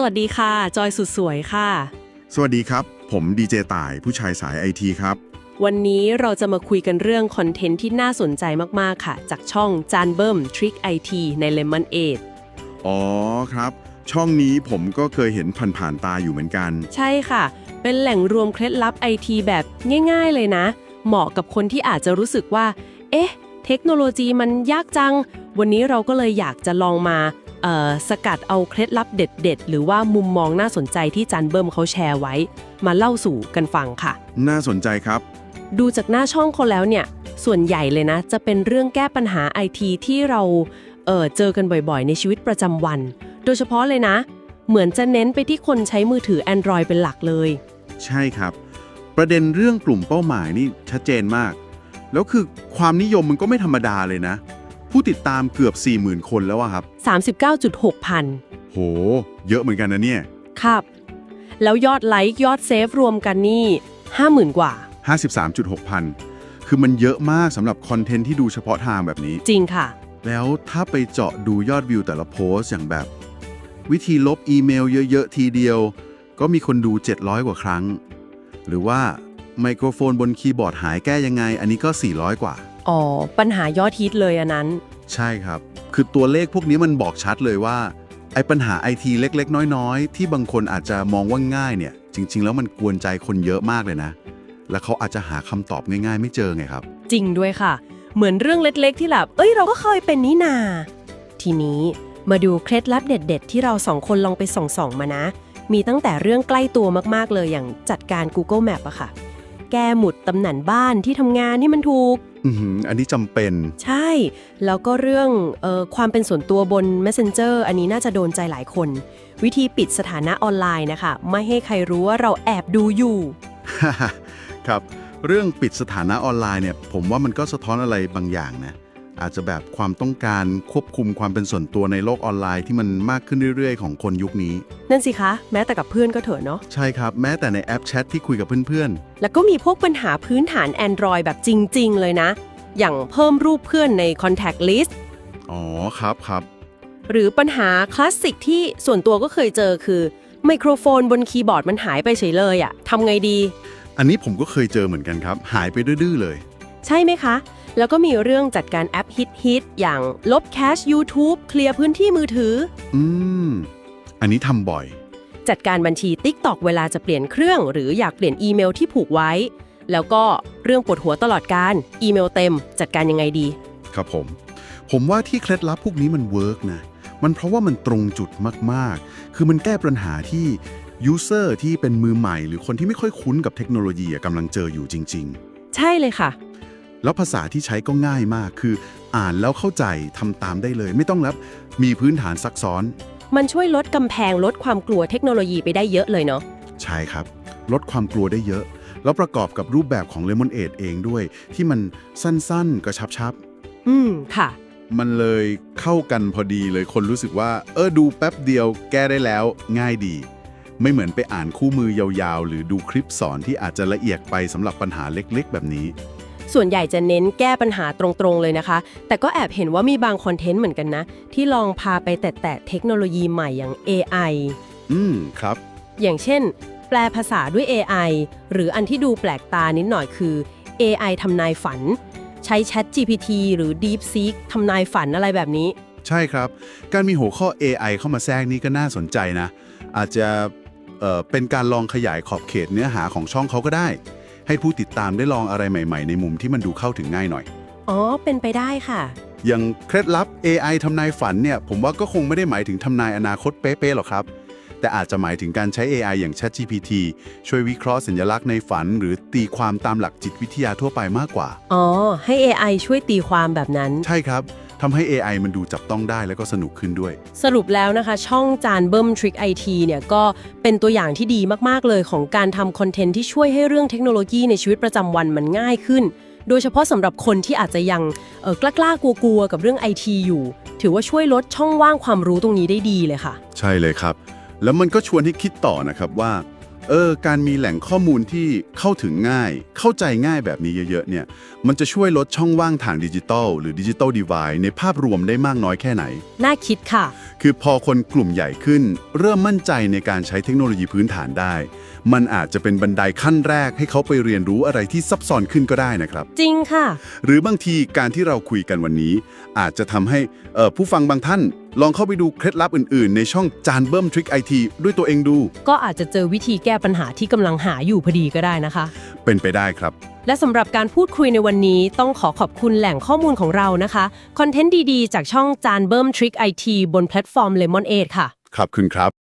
สวัสดีค่ะ จอยสุดสวยค่ะ สวัสดีครับ ผมดีเจต่ายผู้ชายสายไอทีครับ วันนี้เราจะมาคุยกันเรื่องคอนเทนต์ที่น่าสนใจมาก ๆ ค่ะ จากช่องจานเบิ้มทริคไอทีใน Lemon 8อ๋อครับ ช่องนี้ผมก็เคยเห็นผ่านๆตาอยู่เหมือนกัน ใช่ค่ะ เป็นแหล่งรวมเคล็ดลับไอทีแบบง่าย ๆ เลยนะ เหมาะกับคนที่อาจจะรู้สึกว่า เอ๊ะ เทคโนโลยีมันยากจัง วันนี้เราก็เลยอยากจะลองมาเอ่อ สกัดเอาเคล็ดลับเด็ด ๆ หรือว่ามุมมองน่าสนใจที่จันเบิ้มเขาแชร์ไว้ มาเล่าสู่กันฟังค่ะ น่าสนใจครับ ดูจากหน้าช่องเขาแล้วเนี่ย ส่วนใหญ่เลยนะ จะเป็นเรื่องแก้ปัญหาไอทีที่เราเออเจอกันบ่อยๆ ในชีวิตประจำวัน โดยเฉพาะเลยนะ เหมือนจะเน้นไปที่คนใช้มือถือ Android เป็นหลักเลย ใช่ครับ ประเด็นเรื่องกลุ่มเป้าหมายนี่ชัดเจนมาก แล้วคือความนิยมมันก็ไม่ธรรมดาเลยนะ ผู้ติดตามเกือบ 40,000 คนแล้วอะครับ 39.6 พัน โห เยอะเหมือนกันนะเนี่ย ครับ แล้วยอดไลค์ยอดเซฟรวมกันนี่ 50,000 กว่า 53.6 พัน คือมันเยอะมากสำหรับคอนเทนต์ที่ดูเฉพาะทางแบบนี้ จริงค่ะ แล้วถ้าไปเจาะดูยอดวิวแต่ละโพสต์อย่างแบบ วิธีลบอีเมลเยอะ ๆ ทีเดียว ก็มีคนดู 700 กว่าครั้ง หรือว่าไมโครโฟนบนคีย์บอร์ดหายแก้ยังไง อันนี้ก็ 400 กว่า อ๋อ ปัญหายอดฮิตเลยอันนั้น ใช่ครับ คือตัวเลขพวกนี้มันบอกชัดเลยว่า ไอ้ปัญหาไอทีเล็กๆ น้อยๆ ที่บางคนอาจจะมองว่าง่ายเนี่ย จริง ๆ แล้วมันกวนใจคนเยอะมากเลยนะ แล้วเขาอาจจะหาคำตอบง่าย ๆ ไม่เจอไงครับ จริงด้วยค่ะ เหมือนเรื่องเล็กๆ ที่แบบเอ้ยเราก็เคยเป็นนี่นา ทีนี้มาดูเคล็ดลับเด็ด ๆ ที่เราสองคนลองไปส่อง ๆ มานะ มีตั้งแต่เรื่องใกล้ตัวมากๆเลยอย่างจัดการ Google Map อะค่ะ แก้หมุดตำแหน่งบ้านที่ทำงานที่มันถูก อือหืออันนี้จำเป็น ใช่ แล้วก็เรื่องเออความเป็นส่วนตัวบน Messenger อันนี้น่าจะโดนใจหลายคน วิธีปิดสถานะออนไลน์นะคะ ไม่ให้ใครรู้ว่าเราแอบดูอยู่ ครับ เรื่องปิดสถานะออนไลน์เนี่ย ผมว่ามันก็สะท้อนอะไรบางอย่างนะ อาจจะแบบความต้องการควบคุมความเป็นส่วนตัวในโลกออนไลน์ที่มันมากขึ้นเรื่อยๆ ของคนยุคนี้ นั่นสิคะ แม้แต่กับเพื่อนก็เถอะเนาะ ใช่ครับ แม้แต่ในแอปแชทที่คุยกับเพื่อนแล้วก็มีพวกปัญหาพื้นฐาน Android แบบจริง ๆ เลยนะ อย่างเพิ่มรูปเพื่อนใน Contact List ๆอ๋อครับครับ หรือปัญหาคลาสสิกที่ส่วนตัวก็เคยเจอคือไมโครโฟนบนคีย์บอร์ดมันหายไปเฉยเลยอะทำไงดี อันนี้ผมก็เคยเจอเหมือนกันครับ หายไปดื้อๆเลย ใช่ไหมคะ แล้วก็มีเรื่องจัดการแอปฮิตๆอย่างลบแคช YouTube เคลียร์พื้นที่มือถือ อืม อันนี้ทำบ่อย จัดการบัญชี TikTok เวลาจะเปลี่ยนเครื่อง หรืออยากเปลี่ยนอีเมลที่ผูกไว้ แล้วก็เรื่องปวดหัวตลอดการ อีเมลเต็ม จัดการยังไงดี ครับผม ผมว่าที่เคล็ดลับพวกนี้มันเวิร์กนะ มันเพราะว่ามันตรงจุดมากๆ คือมันแก้ปัญหาที่ยูเซอร์ที่เป็นมือใหม่ หรือคนที่ไม่ค่อยคุ้นกับเทคโนโลยีอะกำลังเจออยู่จริงใช่เลยค่ะๆ แล้วภาษาที่ใช้ก็ง่ายมาก คือ อ่านแล้วเข้าใจทำตามได้เลย ไม่ต้องรับมีพื้นฐานซักซ้อน มันช่วยลดกำแพงลดความกลัวเทคโนโลยีไปได้เยอะเลยเนาะใช่ครับ ลดความกลัวได้เยอะ แล้วประกอบกับรูปแบบของ Lemon 8เองด้วย ที่มันสั้นๆ กระชับๆอืมค่ะมันเลยเข้ากันพอดีเลยคนรู้สึกว่า เออดูแป๊บเดียวแก้ได้แล้ว ง่ายดี ไม่เหมือนไปอ่านคู่มือยาวๆ หรือดูคลิปสอนที่อาจจะละเอียดไปสำหรับปัญหาเล็กๆ แบบนี้ ส่วนใหญ่จะเน้นแก้ปัญหาตรงๆเลยนะคะ แต่ก็แอบเห็นว่ามีบางคอนเทนต์เหมือนกันนะ ที่ลองพาไปแตะๆเทคโนโลยีใหม่อย่าง AI อืมครับ อย่างเช่น แปลภาษาด้วย AI หรืออันที่ดูแปลกตานิดหน่อยคือ AI ทำนายฝัน ใช้ Chat GPT หรือ DeepSeek ทำนายฝันอะไรแบบนี้ ใช่ครับ การมีหัวข้อ AI เข้ามาแทรกนี่ก็น่าสนใจนะ อาจจะเอ่อเป็นการลองขยายขอบเขตเนื้อหาของช่องเขาก็ได้ ให้ผู้ติดตามได้ลองอะไรใหม่ๆ ในมุมที่มันดูเข้าถึงง่ายหน่อย อ๋อ เป็นไปได้ค่ะ อย่างเคล็ดลับ AI ทำนายฝันเนี่ย ผมว่าก็คงไม่ได้หมายถึงทำนายอนาคตเป๊ะๆหรอกครับ แต่อาจจะหมายถึงการใช้ AI อย่าง ChatGPT ช่วยวิเคราะห์สัญลักษณ์ในฝัน หรือตีความตามหลักจิตวิทยาทั่วไปมากกว่า อ๋อ ให้ AI ช่วยตีความแบบนั้น ใช่ครับ ทำให้ AI มันดูจับต้องได้แล้วก็สนุกขึ้นด้วย สรุปแล้วนะคะ ช่องจานเบิ้มทริคไอทีเนี่ยก็เป็นตัวอย่างที่ดีมากๆเลยของการทำคอนเทนต์ที่ช่วยให้เรื่องเทคโนโลยีในชีวิตประจำวันมันง่ายขึ้น โดยเฉพาะสำหรับคนที่อาจจะยังเออกล้าๆกลัวๆกับเรื่องไอทีอยู่ ถือว่าช่วยลดช่องว่างความรู้ตรงนี้ได้ดีเลยค่ะ ใช่เลยครับ แล้วมันก็ชวนให้คิดต่อนะครับว่า เออการมีแหล่งข้อมูลที่เข้าถึงง่าย เข้าใจง่ายแบบนี้เยอะๆเนี่ยมันจะช่วยลดช่องว่างทางดิจิทัลหรือดิจิทัลดีวายในภาพรวมได้มากน้อยแค่ไหน น่าคิดค่ะ คือพอคนกลุ่มใหญ่ขึ้น เริ่มมั่นใจในการใช้เทคโนโลยีพื้นฐานได้ มันอาจจะเป็นบันไดขั้นแรกให้เขาไปเรียนรู้อะไรที่ซับซ้อนขึ้นก็ได้นะครับ จริงค่ะ หรือบางทีการที่เราคุยกันวันนี้ อาจจะทำให้เอ่อผู้ฟังบางท่านลองเข้าไปดูเคล็ดลับอื่นๆ ในช่องจานเบิ้มทริคไอทีด้วยตัวเองดู ก็อาจจะเจอวิธีแก้ปัญหาที่กำลังหาอยู่พอดีก็ได้นะคะ เป็นไปได้ครับ และสำหรับการพูดคุยในวันนี้ต้องขอขอบคุณแหล่งข้อมูลของเรานะคะคอนเทนต์ดีๆ จากช่องจานเบิ้มทริคไอทีบนแพลตฟอร์ม Lemon 8ค่ะขอบคุณครับ